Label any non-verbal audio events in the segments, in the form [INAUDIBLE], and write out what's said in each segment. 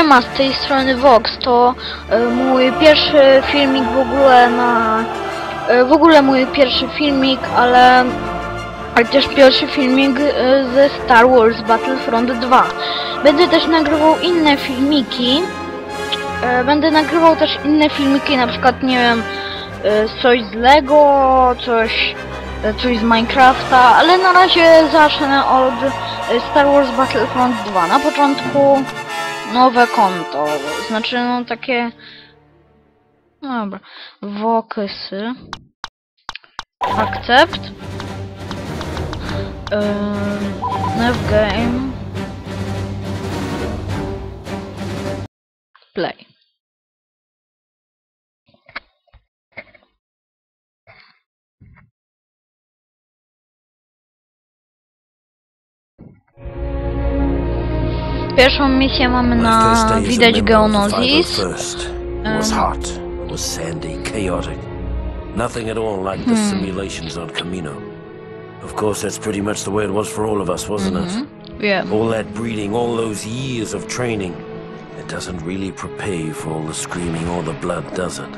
Siema, z tej strony Vox, to e, mój pierwszy filmik w ogóle na... e, w ogóle mój pierwszy filmik, ale... ale też pierwszy filmik e, ze Star Wars Battlefront 2. Będę też nagrywał inne filmiki. Będę nagrywał też inne filmiki, na przykład, nie wiem, coś z Lego, coś... coś z Minecrafta, ale na razie zacznę od Star Wars Battlefront 2. Na początku nowe konto. Znaczy, no takie... no Dobra. Wokysy. Accept. Nav game. Play. Pierwszą misję mamy na day as a widać member of the Geonosis. was hot, was sandy, chaotic. Nothing at all like the hmm. simulations on Camino. Of course, that's pretty much the way it was for all of us, wasn't it? Mhm. Yeah. All that breeding, all those years of training. It doesn't really prepare you for all the screaming or the blood, does it?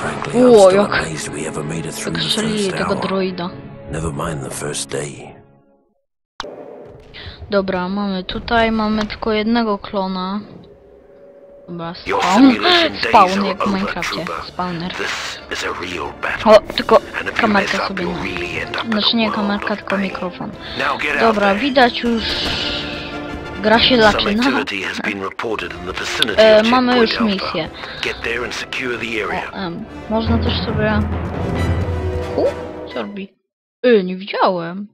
Frankly, I'm still amazed we ever made it through the first hour. Never mind the first day. Dobra, mamy tutaj, mamy tylko jednego klona. Dobra, spawn. [GASPS] Spawn jak w Minecrafcie. Spawner. O, tylko kamerkę sobie na... Znaczy nie kamerka, tylko mikrofon. Dobra, widać już... Gra się zaczyna. E, mamy już misję. Area. Em, można też sobie... U, co robi? Y, nie widziałem.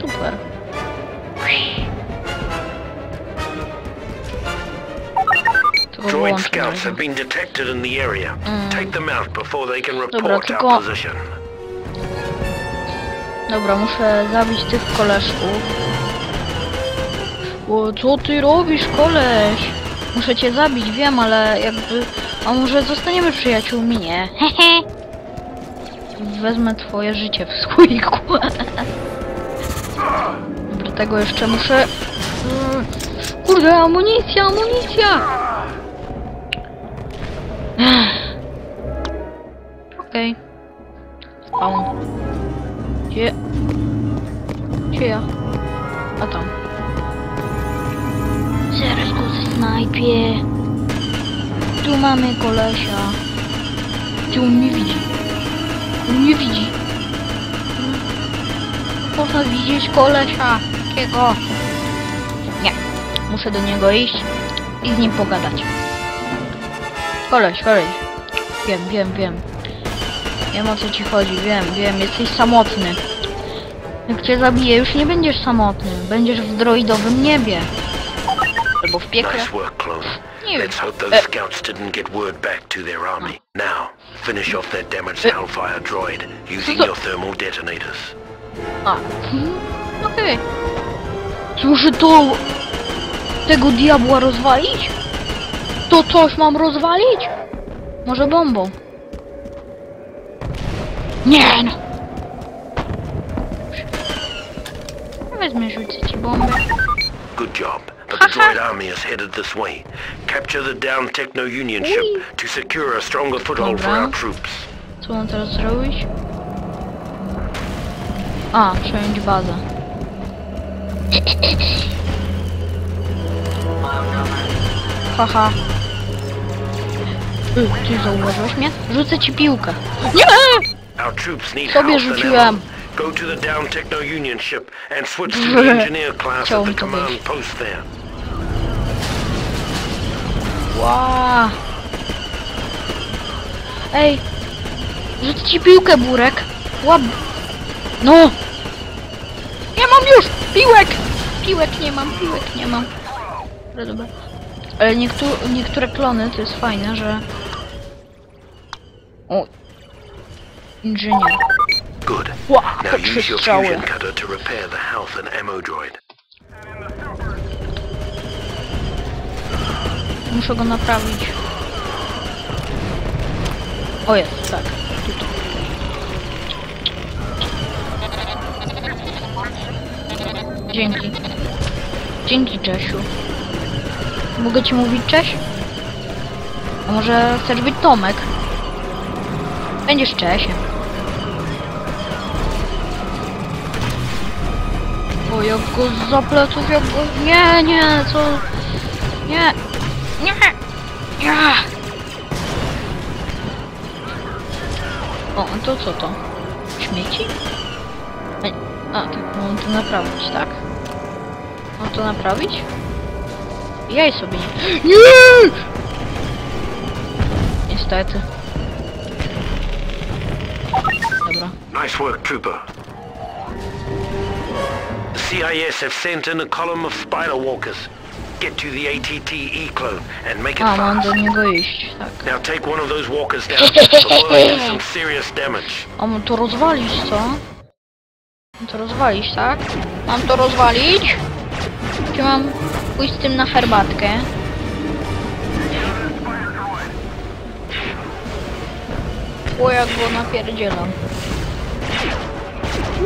Super. Droid scouts have been detected in the area. Take them out before they can Dobra, report tylko- our position. Dobra, muszę zabić tych koleżków. O, co ty robisz, koleś? Muszę cię zabić, wiem, ale jakby... A może zostaniemy przyjaciółmi? Nie. Hehe. Wezmę twoje życie w słoiku. Tego jeszcze muszę... Mm, Kurde, amunicja, amunicja! [SIGHS] Okej. Spawn. Gdzie? Gdzie ja? A tam. Zaraz go snajpie. Tu mamy kolesia. Gdzie on mnie widzi? On mnie widzi. Można widzieć kolesia. Jakiego? Nie. Muszę do niego iść i z nim pogadać. Koleś, koleś. Wiem, wiem, wiem. Wiem o co ci chodzi, wiem, wiem, jesteś samotny. Jak cię zabiję, już nie będziesz samotny. Będziesz w droidowym niebie. Albo w piekle. Nice work, clone. Nie wiem. Let's hope those E, scouts didn't get word back to their army. Now, finish off that damaged Hellfire droid using your thermal detonators. a. [LAUGHS] Okej. Służy to... Tego diabła rozwalić? To coś mam rozwalić? Może bombą? Nie no! Wezmę, rzucę ci bombę. Good job. But [LAUGHS] the droid army is headed this way. Capture the down Techno Union ship to secure a stronger foothold for our troops. Co mam teraz zrobić? A, przejąć bazę. Haha. Y, ty zauważyłeś mnie? Rzucę ci piłkę. Nie! Sobie rzuciłem. Go to the down Techno Union ship and switch to the engineer class at the command post there. Ła. Ej. Rzucę ci piłkę, Burek. Łap. No. Nie mam już. Piłek. Piłek nie mam, piłek nie mam. Dobra, dobra. Ale niektó niektóre klony to jest fajne, że... O. Inżynier. Good. Ła, Now use your fusion cutter to repair the health and ammo droid. Muszę go naprawić. O jest, tak. Dzięki. Dzięki, Czesiu. Mogę ci mówić cześć? A może chcesz być Tomek? Będziesz Czesiem. O, jak go za pleców, jak go... Nie, nie, co... Nie, nie, nie. O, to co to? Śmieci? A, tak, mam to naprawić, tak? Mam to naprawić? Jaj sobie nie... [GASPS] Nie! Niestety. Dobra. Nice work, Trooper. The CIS have sent in a column of spider walkers. Get to the ATTE clone and make it A, mam fast. do niego iść, tak. Now take one of those walkers down before they do some serious damage. A mam to rozwalić, co? Mam to rozwalić, tak? Mam to rozwalić? Czy mam pójść z tym na herbatkę? O, jak go napierdzielam.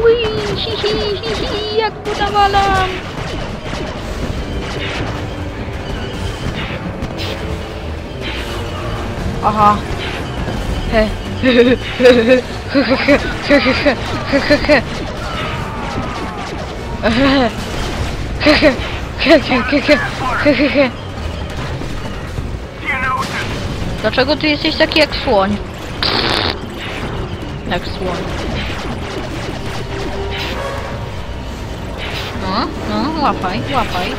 Ui, hi, hi, hi, hi, jak go nawalam! Aha. He. [LAUGHS] Dlaczego ty jesteś taki jak słoń? Jak słoń. No, no, łapaj, łapaj.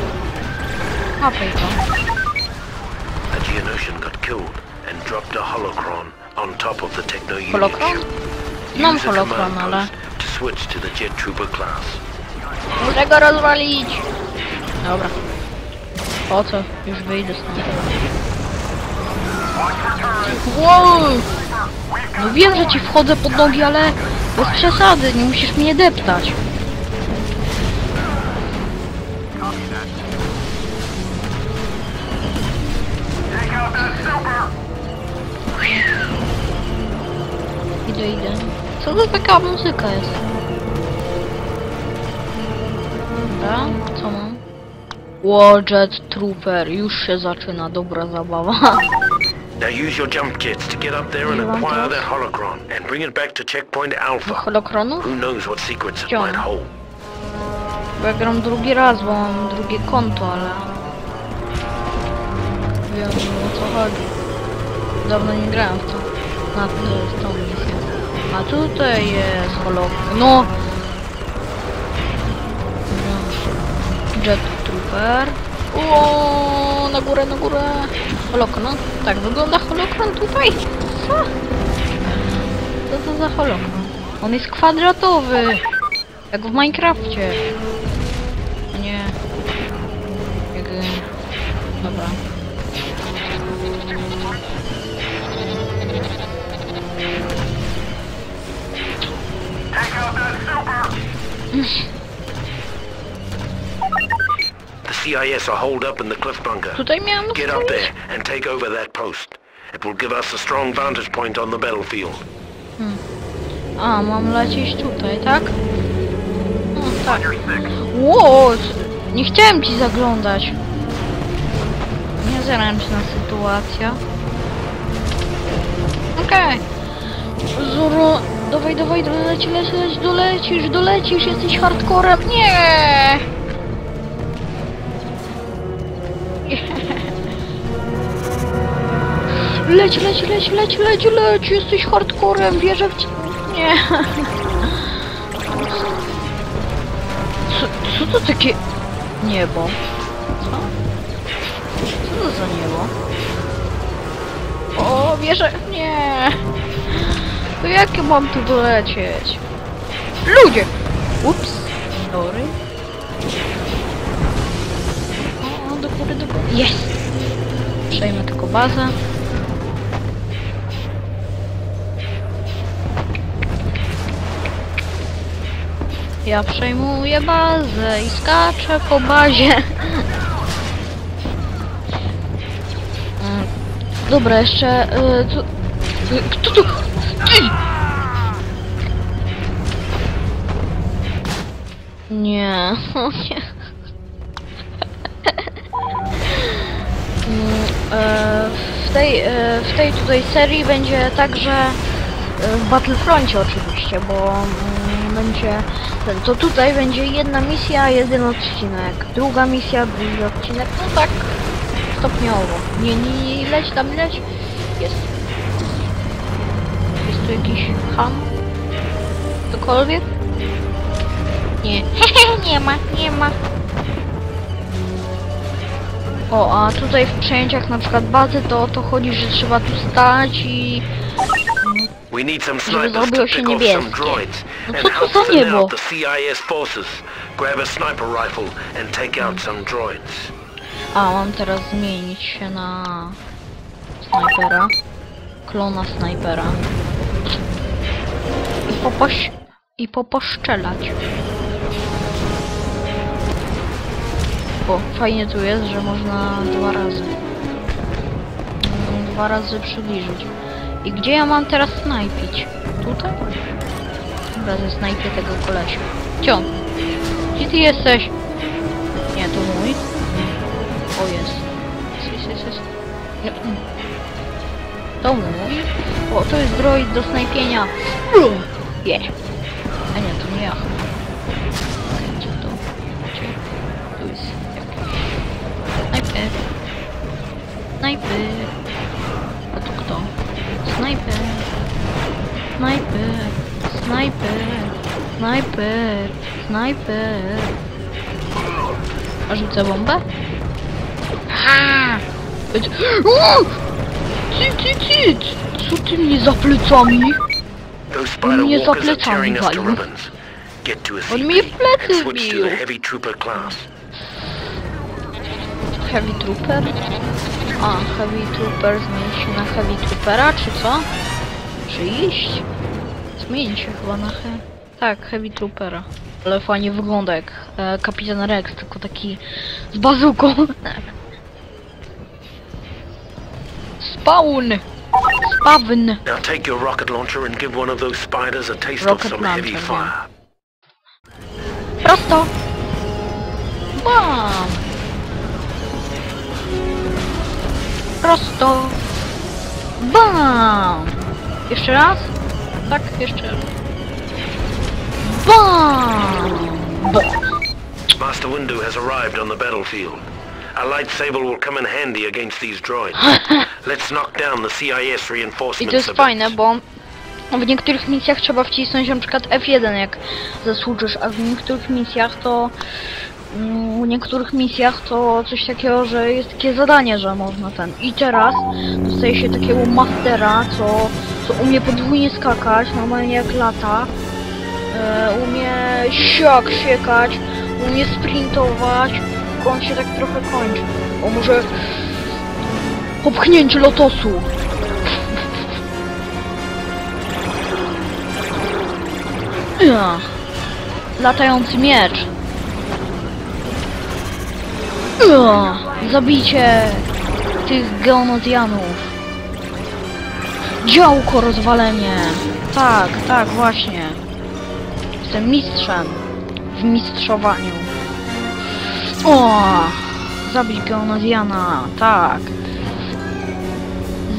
Łapaj to. A Geonosian got killed and dropped a holocron on top of the Techno Union Holocron? ship. Znam Use a holocron, command ale... post to switch to the Jet Trooper class. Muszę go rozwalić! Dobra. Po co? Już wyjdę stąd. Wow! No wiem, że ci wchodzę pod nogi, ale bez przesady, nie musisz mnie deptać. Idę, idę. Co to taka muzyka jest? Dobra, co mam? Jet Trooper, już się zaczyna dobra zabawa. Now use your jump jets to get up there and acquire that holocron and bring it back to checkpoint Alpha. Holokronów? Who knows what secrets it might hold. Bo ja gram drugi raz, bo mam drugie konto, ale... Wiem o co chodzi. Dawno nie grałem w to. Na tą misję. A tutaj jest holok... No! No. Jet Trooper. O, na górę, na górę. Holokron. Tak wygląda holokron tutaj. Co? Co to za holokron? On jest kwadratowy. Jak w Minecrafcie. Nie. Jak... y, Dobra. The CIS are holed up in the cliff bunker. Tutaj miałem Get up there and take over that post. It will give us a strong vantage point on the battlefield. A, mam lecieć tutaj, tak? No tak. Ło, nie chciałem ci zaglądać. Niezręczna sytuacja. Okej. Zoro, dawaj, dawaj, doleci, leci, leci, dolecisz, dolecisz, jesteś hardcorem. Nie! Leć, leć, leć, leć, leć, leć, jesteś hardcorem, wierzę w ciebie. Nie. Co, co to takie niebo? Co? Co to za niebo? O, wierzę, nie. To jak ja mam tu dolecieć? Ludzie! Ups, sorry. O, do góry, do góry. Jest! Przejmę tylko bazę. Ja przejmuję bazę i skaczę po bazie. Mm, Dobra, jeszcze... y, y, Kto tu... Ty! Nie, [LAUGHS] o nie. E, w, tej, e, w tej tutaj serii będzie także e, w Battlefroncie oczywiście, bo mm, będzie to tutaj będzie jedna misja, jeden odcinek, druga misja, drugi odcinek, no tak stopniowo. Nie, nie, nie, leć tam, leć. Jest. Jest tu jakiś ham? Cokolwiek? Nie. [LAUGHS] nie ma, nie ma. O, a tutaj w przejęciach na przykład bazy to o to chodzi, że trzeba tu stać i... We need some snipers to pick off some droids No and out the CIS forces. Grab a sniper rifle and take out some droids. A, mam teraz zmienić się na... Snajpera. Klona snajpera. I popoś... I poposzczelać. Bo fajnie tu jest, że można dwa razy. Dwa razy przybliżyć. I gdzie ja mam teraz snajpić? Tutaj? Dobra, ze snajpię tego kolesia. Cio! Gdzie ty jesteś? Nie, to mój. O, jest. Jest, jest, jest. Nie, mm. To mój. O, to jest droid do snajpienia. Je. A nie, to nie ja. Gdzie to? Gdzie? Tu jest jakiś... Snajper. Snajper. Snajper. Snajper. Snajper. Snajper. Snajper. A rzucę bombę? Ha! Ty, ty, ty! Co ty mnie za plecami? Spider mnie za plecami walił. On mnie w plecy wbił. Heavy Trooper? A, Heavy Trooper zmienić się na Heavy Troopera, czy co? Czy iść? Zmienić się chyba na he... Tak, Heavy Troopera. Ale fajnie wygląda jak e, Kapitan Rex, tylko taki z bazuką. [LAUGHS] Spawn! Spawn! Now take your rocket launcher and give one of those spiders a taste Rocket of some heavy fire. Prosto! Bam! Prosto! Bam! Jeszcze raz? Tak, jeszcze raz. Bam! Bam! Master Windu has arrived on the battlefield. A lightsaber will come in handy against these droids. [LAUGHS] Let's knock down the CIS I reinforcements to jest fajne, bo w niektórych misjach trzeba wcisnąć na przykład F1 jak zasłużysz, a w niektórych misjach to w niektórych misjach to coś takiego, że jest takie zadanie, że można ten. I teraz dostaje się takiego mastera, co, co umie podwójnie skakać, normalnie jak lata. E, umie siak siekać, umie sprintować, on się tak trochę kończy. O może popchnięcie lotosu. Latający miecz. Ja. Zabicie tych geonozjanów. Działko rozwalenie. Tak, tak, właśnie. Jestem mistrzem w mistrzowaniu. O! Zabić geonozjana, tak.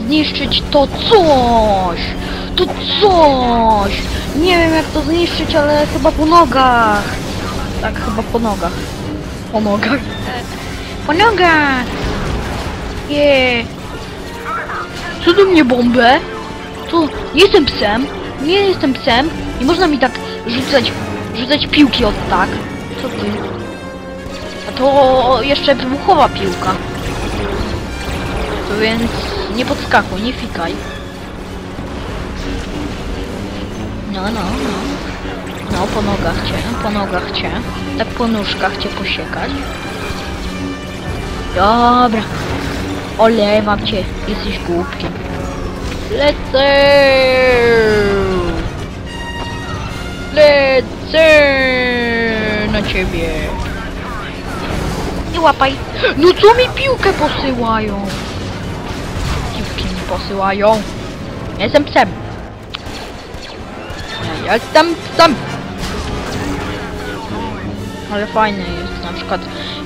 Zniszczyć to coś! To coś! Nie wiem jak to zniszczyć, ale chyba po nogach. Tak, chyba po nogach. Po nogach. Po nogach! Je. Co do mnie bombę? To nie jestem psem. Nie jestem psem. Nie można mi tak rzucać, rzucać piłki od tak. Co ty? A to jeszcze wybuchowa piłka. Więc nie podskakuj, nie fikaj. No, no, no. No, po nogach cię, po nogach cię. Tak po nóżkach cię posiekać. Dobra. Olewam cię, jesteś głupi. Lecę! Lecę na ciebie. Nie łapaj. No co mi piłkę posyłają? Piłki mi posyłają. Jestem psem. Ja jestem psem. Ale fajne jest na przykład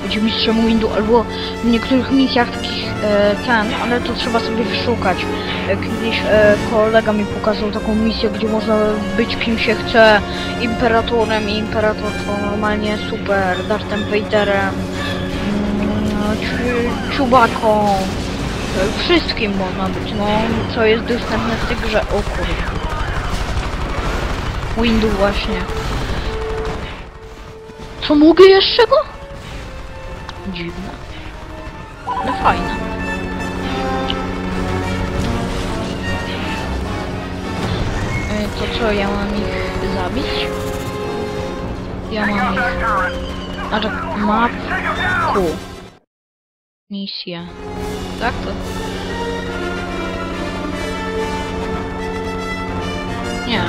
będzie mistrzem windu, albo w niektórych misjach takich e, ten, ale to trzeba sobie wyszukać. Kiedyś e, kolega mi pokazał taką misję, gdzie można być kim się chce, imperatorem i imperator to normalnie super, Darthem Vaderem, mm, Ciubaką, e, wszystkim można być, no, co jest dostępne w tej grze. O kurde. Windu właśnie. Co mogę jeszcze go? Dziwne. Ale fajne. To co, ja mam ich zabić? Ja mam ich... A tak, mapku. Misja. Tak to? Nie.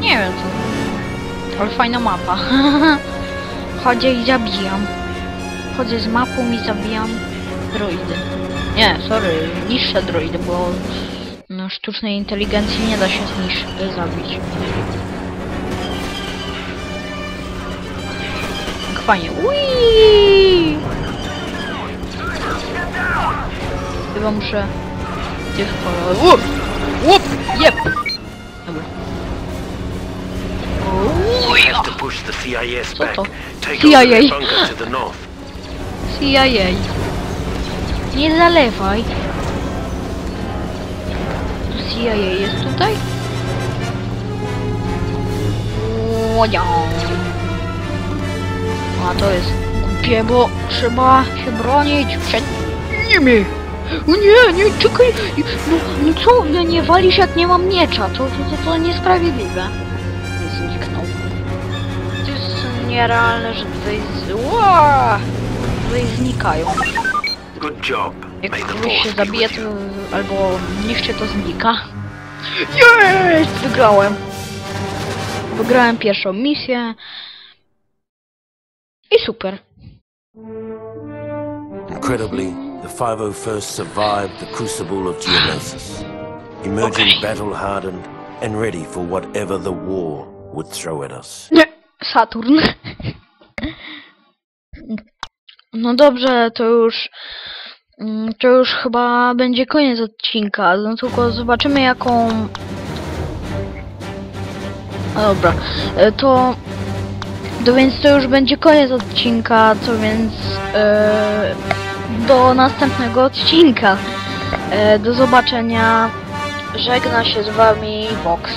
Nie wiem co. Ale fajna mapa. [LAUGHS] Chodzę i zabijam. Chodzę z mapą i zabijam droidy. Nie, sorry, niższe droidy, bo no, sztucznej inteligencji nie da się znisz zabić. Fajnie. Ui! Chyba muszę tych kolorów. Łup! Łup! Jep! Dobra. CIS Co to? CIA. CIA. Nie zalewaj. CIA jest tutaj? Łodzią. A to jest głupie, bo trzeba się bronić przed nimi. O nie, nie, czekaj. No, no co, no nie walisz jak nie mam miecza. To, to, to, to niesprawiedliwe. Nierealne, że tutaj... Z... Ła! Tutaj znikają. Good job. Jak kogoś się zabije, to albo niszczy, to znika. Jest! Wygrałem! Wygrałem pierwszą misję. I super. Incredibly, the 501st survived the crucible of Geonosis, emerging Okay. battle-hardened and ready for whatever the war would throw at us. Nie, Saturn. No dobrze, to już... mm, To już chyba będzie koniec odcinka. No tylko zobaczymy jaką... Dobra, e, to... To więc to już będzie koniec odcinka, co więc... E, do następnego odcinka. E, do zobaczenia. Żegna się z wami Vox.